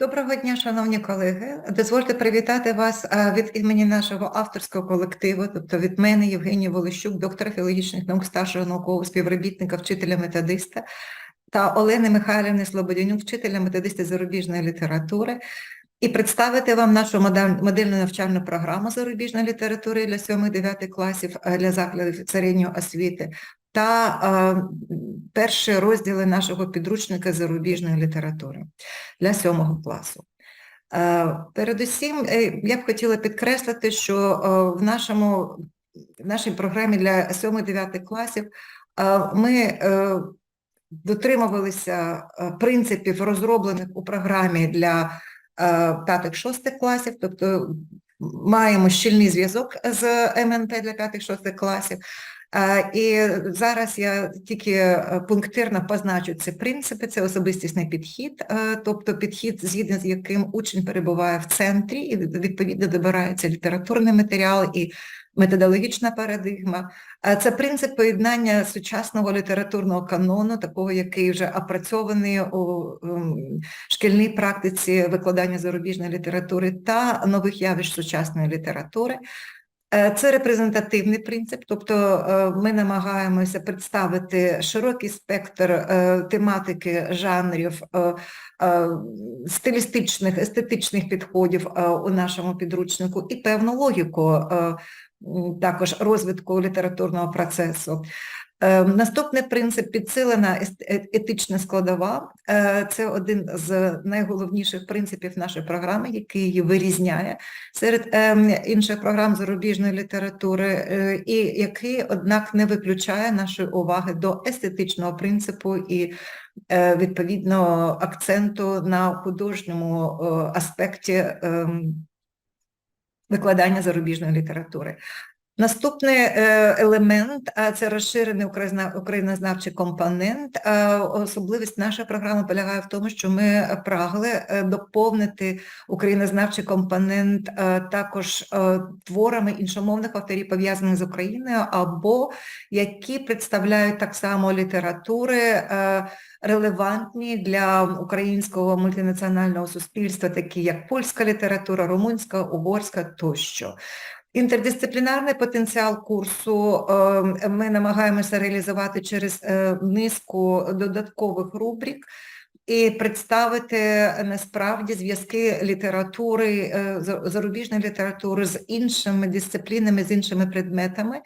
Доброго дня, шановні колеги. Дозвольте привітати вас е, від імені нашого авторського колективу, тобто від мене, Євгенії Волощук, доктора філологічних наук, старшого наукового співробітника, вчителя-методиста, та Олени Михайлівни Слободянюк, вчителя методиста зарубіжної літератури, і представити вам нашу модельну навчальну програму зарубіжної літератури для 7-9 класів е, для закладів середньої освіти та перші розділи нашого підручника зарубіжної літератури для сьомого класу. Передусім, е, я б хотіла підкреслити, що в нашому в нашій програмі для 7-9 класів ми е, дотримувалися е, принципів, розроблених у програмі для 5-6 класів, тобто маємо щільний зв'язок з МНП для 5-6 класів. І зараз я тільки е, пунктирно позначу ці принципи, це особистісний підхід, е, тобто підхід, згідно з яким учень перебуває в центрі і відповідно добирається літературний матеріал і методологічна парадигма. Це принцип поєднання сучасного літературного канону, такого, який вже опрацьований у ем, шкільній практиці викладання зарубіжної літератури та нових явищ сучасної літератури. Е, Це репрезентативний принцип, тобто е, ми намагаємося представити широкий спектр е, тематики, жанрів, стилістичних, естетичних підходів у нашому підручнику і певну логіку також розвитку літературного процесу. Е, Наступний принцип підсилена е- етична складова. Е, Це один з найголовніших принципів нашої програми, який її вирізняє серед ем, інших програм зарубіжної літератури, і який, однак, не виключає нашої уваги до естетичного принципу і відповідно акценту на художньому аспекті ем, викладання зарубіжної літератури. Наступний е, елемент це розширений українозна- українознавчий компонент. Особливість нашої програми полягає в тому, що ми прагли е, доповнити українознавчий компонент е, також творами іншомовних авторів, пов'язаних з Україною, або які представляють так само літератури релевантні для українського мультинаціонального суспільства, такі як польська література, румунська, угорська тощо. Інтердисциплінарний потенціал курсу е, ми намагаємося реалізувати через е, низку додаткових рубрик і представити насправді зв'язки літератури, е, зарубіжної літератури з іншими дисциплінами, з іншими предметами.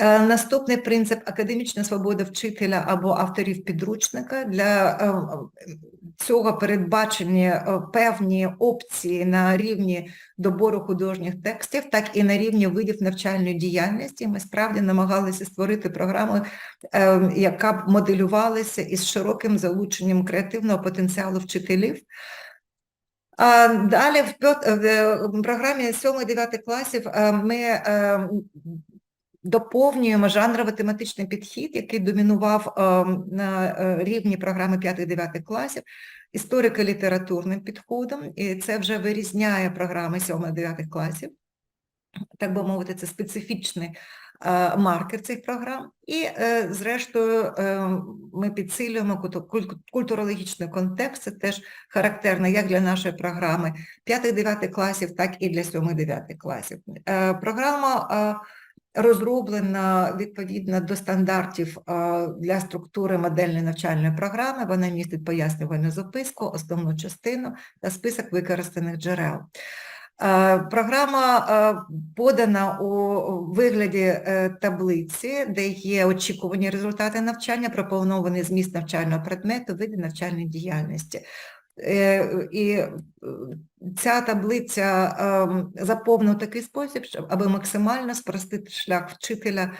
Е, Наступний принцип академічна свобода вчителя або авторів підручника. Для е, цього передбачені е, певні опції на рівні добору художніх текстів, так і на рівні видів навчальної діяльності. Ми справді намагалися створити програму, яка б моделювалася із широким залученням креативного потенціалу вчителів. Далі в програмі 7-9 класів ми доповнюємо жанрово-тематичний підхід, який домінував е, на е, рівні програми 5-9 класів, історико-літературним підходом, і це вже вирізняє програми 7-9 класів. Так би мовити, це специфічний е, маркер цих програм. І, зрештою, ми підсилюємо культурологічний контекст, це теж характерно як для нашої програми 5-9 класів, так і для 7-9 класів. Програма розроблена відповідно до стандартів для структури модельної навчальної програми. Вона містить пояснювальну записку, основну частину та список використаних джерел. Програма подана у вигляді е, таблиці, де є очікувані результати навчання, пропонований зміст навчального предмету, види навчальної діяльності. Е, І ця таблиця ем, заповнена в такий спосіб, щоб аби максимально спростити шлях вчителя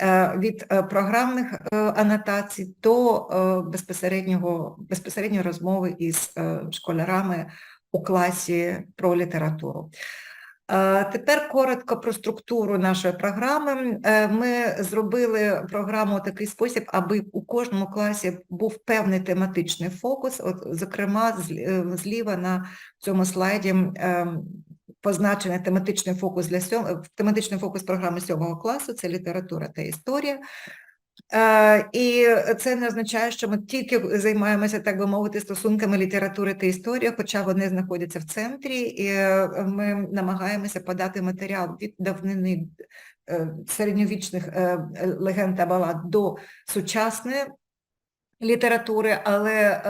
е, від е, програмних е, анотацій до безпосереднього, безпосередньої розмови із школярами у класі про літературу. Е, Тепер коротко про структуру нашої програми. Е, Ми зробили програму у такий спосіб, аби у кожному класі був певний тематичний фокус. От, зокрема, е, зліва на цьому слайді позначений тематичний фокус для сьом... тематичний фокус програми сьомого класу це література та історія. Е, І це не означає, що ми тільки займаємося, так би мовити, стосунками літератури та історії, хоча вони знаходяться в центрі, і е, ми намагаємося подати матеріал від давнини е, середньовічних легенд та балад до сучасної літератури, але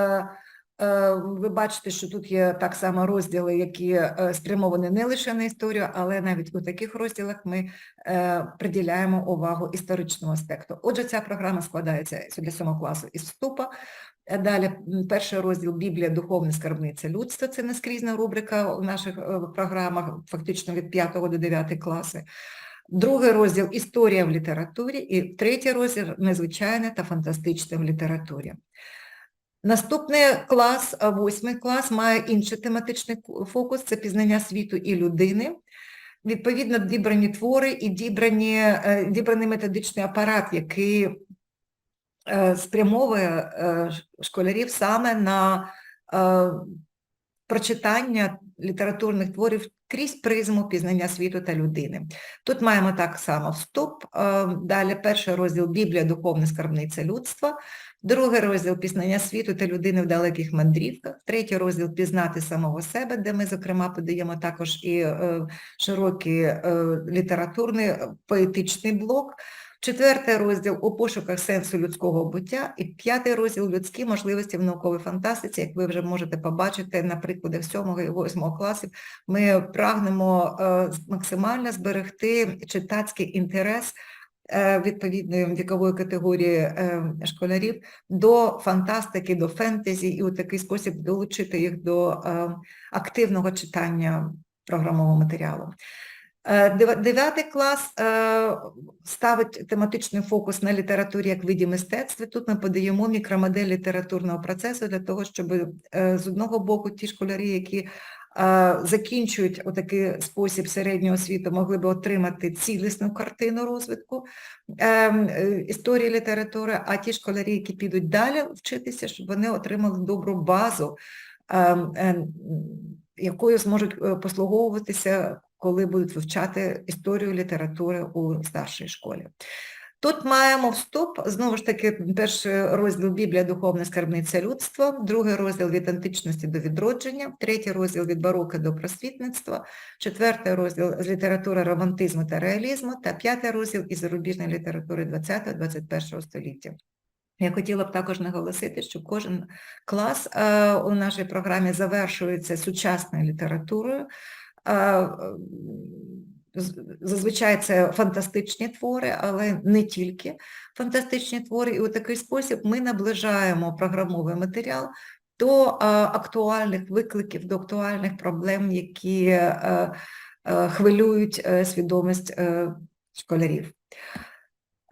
ви бачите, що тут є так само розділи, які е, спрямовані не лише на історію, але навіть у таких розділах ми е, приділяємо увагу історичному аспекту. Отже, ця програма складається для сьомого класу із вступа. Е, Далі перший розділ Біблія, духовна скарбниця людства. Це наскрізна рубрика у наших е, програмах, фактично від 5 до 9 класи. Другий розділ Історія в літературі і третій розділ Незвичайне та фантастичне в літературі. Наступний клас, восьмий клас, має інший тематичний фокус це пізнання світу і людини. Відповідно, дібрані твори і дібрані, е, дібраний методичний апарат, який е, спрямовує е, школярів саме на прочитання літературних творів крізь призму пізнання світу та людини. Тут маємо так само вступ, е, далі перший розділ Біблія, духовна скарбниця людства, другий розділ пізнання світу та людини в далеких мандрівках, третій розділ пізнати самого себе, де ми, зокрема, подаємо також і е, широкий е, літературний поетичний блок. Четвертий розділ у пошуках сенсу людського буття і п'ятий розділ людські можливості в науковій фантастиці, як ви вже можете побачити на прикладах сьомого і восьмого класів, ми прагнемо е, максимально зберегти читацький інтерес е, відповідної вікової категорії е, школярів до фантастики, до фентезі, і у такий спосіб долучити їх до активного читання програмового матеріалу. Е, дев- Дев'ятий клас е, ставить тематичний фокус на літературі як виді мистецтва. Тут ми подаємо мікромодель літературного процесу для того, щоб е, з одного боку ті школярі, які закінчують у такий спосіб середнього освіту, могли би отримати цілісну картину розвитку історії літератури, а ті школярі, які підуть далі вчитися, щоб вони отримали добру базу, е, е, якою зможуть послуговуватися, коли будуть вивчати історію літератури у старшій школі. Тут маємо вступ, знову ж таки, перший розділ Біблія, духовна скарбниця людства, другий розділ від античності до відродження, третій розділ від барока до просвітництва, четвертий розділ з літератури романтизму та реалізму та п'ятий розділ із зарубіжної літератури 20-21 століття. Я хотіла б також наголосити, що кожен клас е, у нашій програмі завершується сучасною літературою. Е, Зазвичай це фантастичні твори, але не тільки фантастичні твори. І у такий спосіб ми наближаємо програмовий матеріал до е, актуальних викликів, до актуальних проблем, які е, хвилюють свідомість школярів.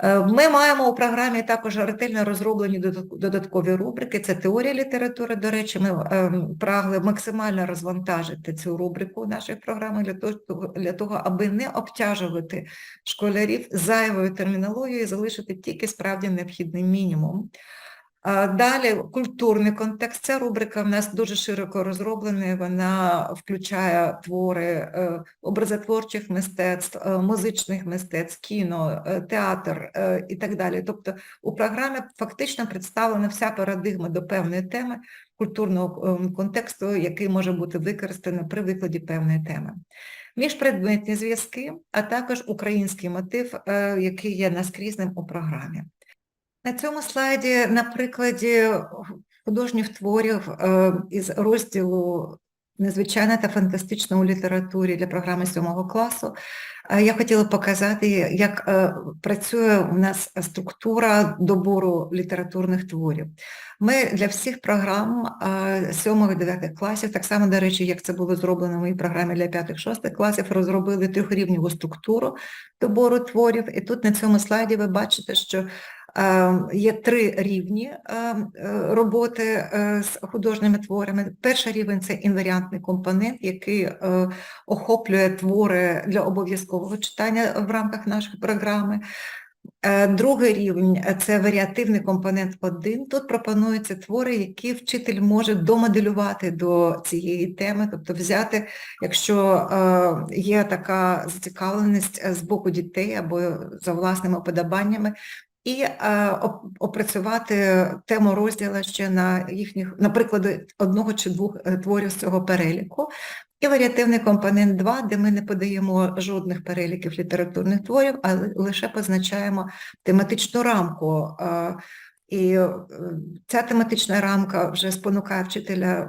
Е, Ми маємо у програмі також ретельно розроблені додаткові рубрики. Це теорія літератури. До речі, ми ем, прагли максимально розвантажити цю рубрику наших програмах для того, для того, аби не обтяжувати школярів зайвою термінологією і залишити тільки справді необхідний мінімум. Далі культурний контекст. Ця рубрика в нас дуже широко розроблена, вона включає твори е, образотворчих мистецтв, е, музичних мистецтв, кіно, е, театр і так далі. Тобто у програмі фактично представлена вся парадигма до певної теми культурного е, контексту, який може бути використаний при викладі певної теми. Міжпредметні зв'язки, а також український мотив, який є наскрізним у програмі. На цьому слайді, на прикладі художніх творів е, із розділу Незвичайна та фантастична у літературі для програми сьомого класу, е, я хотіла показати, як е, працює у нас структура добору літературних творів. Ми для всіх програм е, сьомих і дев'ятих класів, так само, до речі, як це було зроблено в моїй програмі для п'ятих-шостих класів, розробили трьохрівневу структуру добору творів. І тут на цьому слайді ви бачите, що Є три рівні е, е, роботи е, з художніми творами. Перший рівень це інваріантний компонент, який е, охоплює твори для обов'язкового читання в рамках нашої програми. Другий рівень це варіативний компонент 1. Тут пропонуються твори, які вчитель може домоделювати до цієї теми, тобто взяти, якщо є така зацікавленість з боку дітей або за власними подобаннями, і е, опрацювати тему розділу ще на їхніх, на прикладі одного чи двох е, творів з цього переліку. І варіативний компонент 2, де ми не подаємо жодних переліків літературних творів, а лише позначаємо тематичну рамку. е, І ця тематична рамка вже спонукає вчителя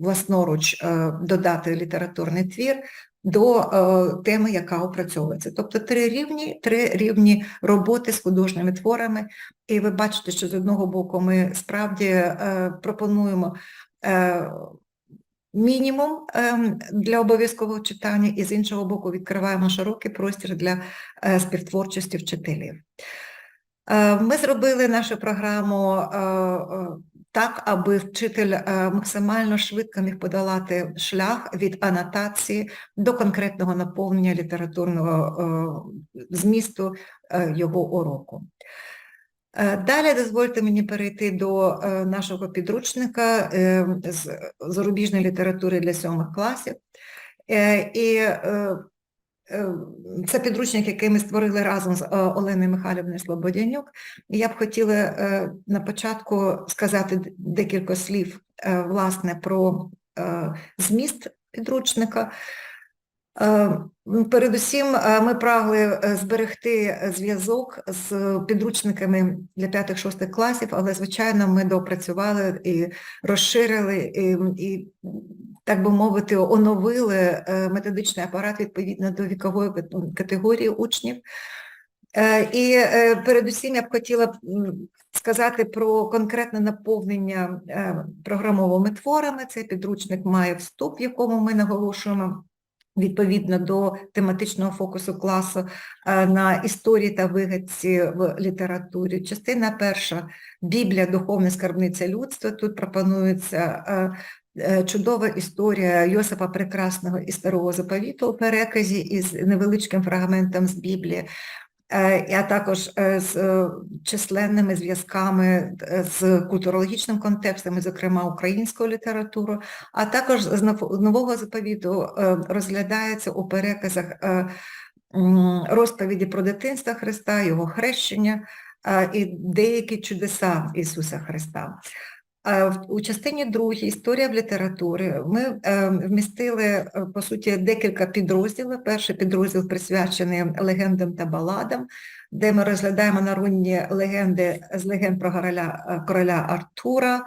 власноруч додати літературний твір до е, теми, яка опрацьовується. Тобто три рівні, три рівні роботи з художніми творами. І ви бачите, що з одного боку ми справді е, пропонуємо е, мінімум ем, для обов'язкового читання, і з іншого боку відкриваємо широкий простір для е, співтворчості вчителів. Е, Ми зробили нашу програму е, е, так, аби вчитель е, максимально швидко міг подолати шлях від анотації до конкретного наповнення літературного е, змісту е, його уроку. Далі дозвольте мені перейти до нашого підручника з зарубіжної літератури для сьомих класів. І це підручник, який ми створили разом з е, Оленою Михайлівною Слободянюк. Я б хотіла е, на початку сказати декілька слів е, власне про зміст підручника. Е, Передусім, е, ми прагли зберегти зв'язок з підручниками для 5-6 класів, але, звичайно, ми доопрацювали і розширили, і, і, так би мовити, оновили е, методичний апарат відповідно до вікової категорії учнів. Е, І е, передусім я б хотіла сказати про конкретне наповнення програмовими творами. Цей підручник має вступ, в якому ми наголошуємо відповідно до тематичного фокусу класу на історії та вигадці в літературі. Частина перша Біблія, духовна скарбниця людства. Тут пропонується чудова історія Йосипа Прекрасного і Старого Заповіту у переказі із невеличким фрагментом з Біблії. Е, А також е, з е, численними зв'язками е, з культурологічним контекстом, зокрема українською літературою, а також з нового заповіту е, розглядається у переказах е, розповіді про дитинство Христа, його хрещення е, і деякі чудеса Ісуса Христа. Е, У частині другій історія в літературі ми е, вмістили, е, по суті, декілька підрозділів. Перший підрозділ присвячений легендам та баладам, де ми розглядаємо народні легенди з легенд про короля, короля Артура,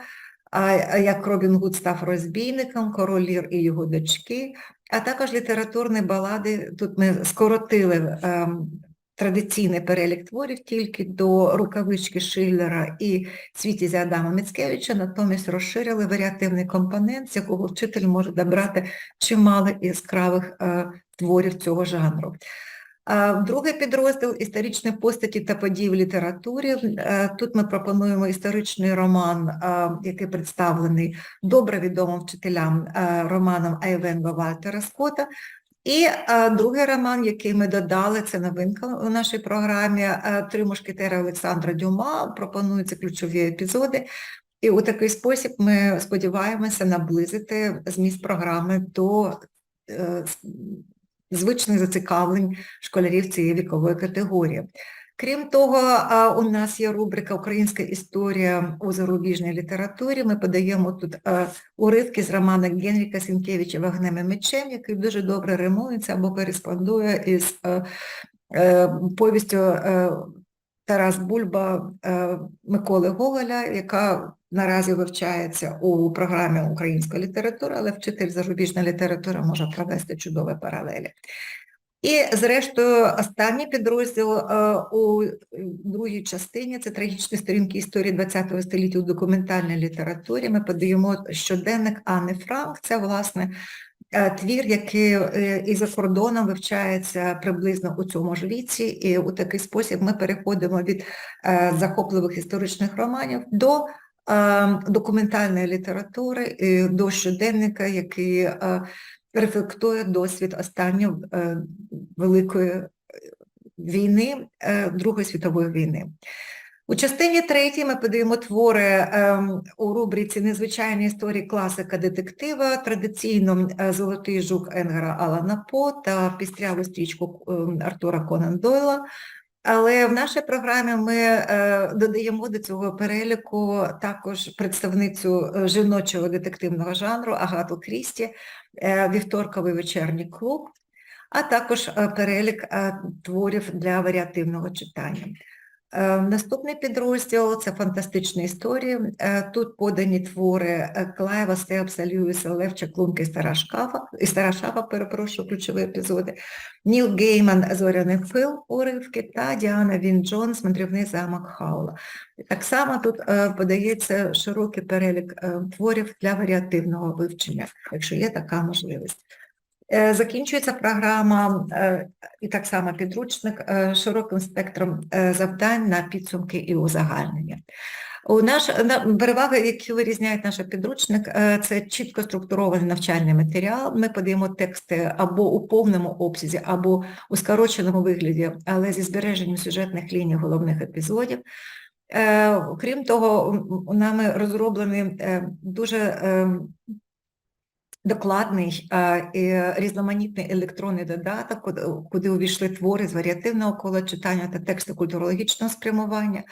як Робін Гуд став розбійником, король Лір і його дочки, а також літературні балади. Тут ми скоротили ем, традиційний перелік творів тільки до рукавички Шиллера і світязя Адама Міцкевича, натомість розширили варіативний компонент, з якого вчитель може добрати чимало яскравих е, творів цього жанру. А Другий підрозділ історичні постаті та події в літературі. Е, Тут ми пропонуємо історичний роман, е, який представлений добре відомим вчителям е, романом Айвенго Вальтера Скотта. І е, другий роман, який ми додали, це новинка у нашій програмі е, Три мушкетери Олександра Дюма. Пропонуються ключові епізоди. І у такий спосіб ми сподіваємося наблизити зміст програми до е, звичних зацікавлень школярів цієї вікової категорії. Крім того, у нас є рубрика Українська історія у зарубіжній літературі. Ми подаємо тут уривки з романа Генріка Сінкевича «Вогнем і мечем», який дуже добре римується або кореспондує із е, повістю е, Тарас Бульба е, Миколи Гоголя, яка наразі вивчається у програмі української літератури, але вчитель зарубіжної літератури може провести чудові паралелі. І, зрештою, останній підрозділ е, у другій частині це трагічні сторінки історії ХХ століття у документальній літературі. Ми подаємо щоденник Анни Франк. Це, власне, е, твір, який е, і за кордоном вивчається приблизно у цьому ж віці, і у такий спосіб ми переходимо від захопливих історичних романів до документальної літератури, до щоденника, який рефлектує досвід останньої е, великої е, війни, е, Другої світової війни. У частині третій ми подаємо твори ем, у рубриці Незвичайні історії класика детектива, традиційно Золотий жук Енгера Алана По та пістряву стрічку ем, Артура Конан Дойла. Але в нашій програмі ми е, додаємо до цього переліку також представницю е, жіночого детективного жанру Агату Крісті, е, вівторковий вечірній клуб, а також перелік творів для варіативного читання. Е, Наступний підрозділ це фантастичні історії. Е, Тут подані твори е, Клаєва, Стеапса, Льюіса, Левча, Клунка і Стара Шафа, перепрошую, ключові епізоди. Ніл Гейман «Зоряний фил» уривки та Діана Він Джонс «Мандрівний замок Хаула». Так само тут подається широкий перелік творів для варіативного вивчення, якщо є така можливість. Е, Закінчується програма е, і так само підручник е, широким спектром завдань на підсумки і узагальнення. У наш на- переваги, які вирізняють наш підручник, це чітко структурований навчальний матеріал. Ми подаємо тексти або у повному обсязі, або у скороченому вигляді, але зі збереженням сюжетних ліній головних епізодів. Крім того, нами розроблений дуже докладний різноманітний електронний додаток, куди- увійшли твори з варіативного кола читання та тексти культурологічного спрямування.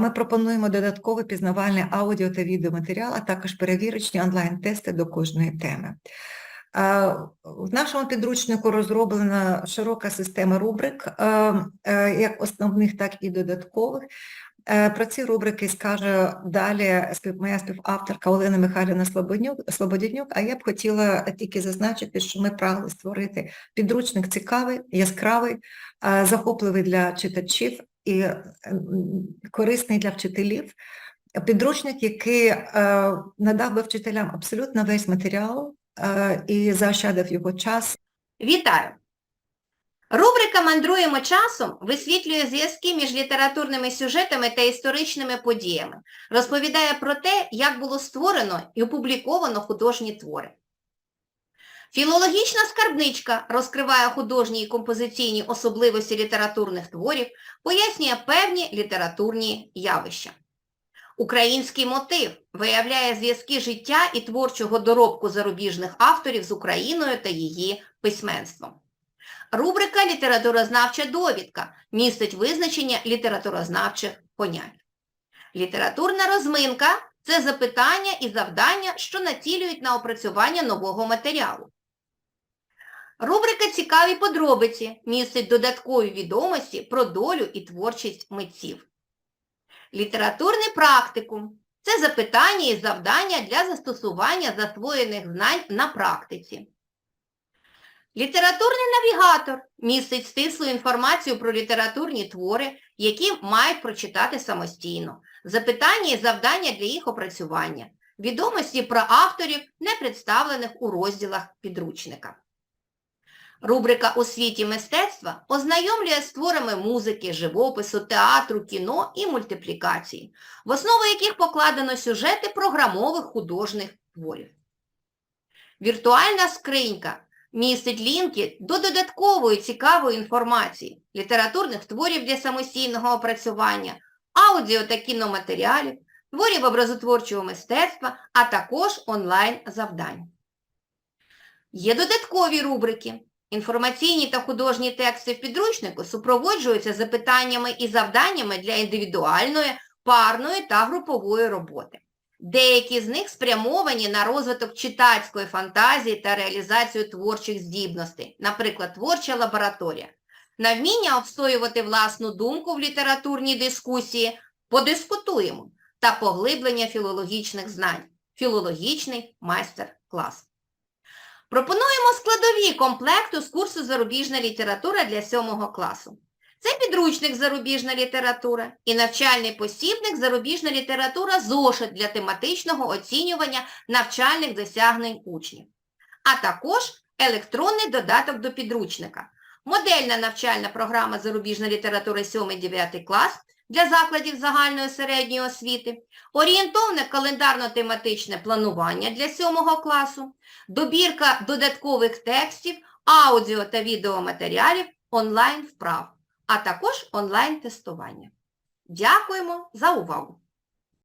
Ми пропонуємо додатковий пізнавальний аудіо та відеоматеріал, а також перевірочні онлайн-тести до кожної теми. В нашому підручнику розроблена широка система рубрик, як основних, так і додаткових. Е, Про ці рубрики скаже далі моя співавторка Олена Михайлівна Слободянюк, а я б хотіла тільки зазначити, що ми прагли створити підручник цікавий, яскравий, е, захопливий для читачів і корисний для вчителів. Підручник, який е, надав би вчителям абсолютно весь матеріал і заощадив його час Вітаю! Рубрика Мандруємо часом висвітлює зв'язки між літературними сюжетами та історичними подіями, розповідає про те, як було створено і опубліковано художні твори. Філологічна скарбничка розкриває художні і композиційні особливості літературних творів, пояснює певні літературні явища. Український мотив виявляє зв'язки життя і творчого доробку зарубіжних авторів з Україною та її письменством. Рубрика Літературознавча довідка містить визначення літературознавчих понять. Літературна розминка це запитання і завдання, що націлюють на опрацювання нового матеріалу. Рубрика Цікаві подробиці містить додаткові відомості про долю і творчість митців. Літературний практикум це запитання і завдання для застосування засвоєних знань на практиці. Літературний навігатор містить стислу інформацію про літературні твори, які мають прочитати самостійно, запитання і завдання для їх опрацювання, відомості про авторів, не представлених у розділах підручника. Рубрика «У світі мистецтва» ознайомлює з творами музики, живопису, театру, кіно і мультиплікації, в основу яких покладено сюжети програмових художніх творів. Віртуальна скринька містить лінки до додаткової цікавої інформації, літературних творів для самостійного опрацювання, аудіо та кіноматеріалів, творів образотворчого мистецтва, а також онлайн-завдань. Є додаткові рубрики. Інформаційні та художні тексти в підручнику супроводжуються запитаннями і завданнями для індивідуальної, парної та групової роботи. Деякі з них спрямовані на розвиток читацької фантазії та реалізацію творчих здібностей, наприклад, творча лабораторія. На вміння обстоювати власну думку в літературній дискусії подискутуємо та поглиблення філологічних знань. Філологічний майстер-клас. Пропонуємо складові комплекту з курсу «Зарубіжна література» для 7 класу. Це підручник «Зарубіжна література» і навчальний посібник «Зарубіжна література» зошит для тематичного оцінювання навчальних досягнень учнів, а також електронний додаток до підручника, модельна навчальна програма «Зарубіжна література» 7-9 клас для закладів загальної середньої освіти, орієнтовне календарно-тематичне планування для 7 класу, добірка додаткових текстів, аудіо та відеоматеріалів, онлайн-вправ, а також онлайн-тестування. Дякуємо за увагу!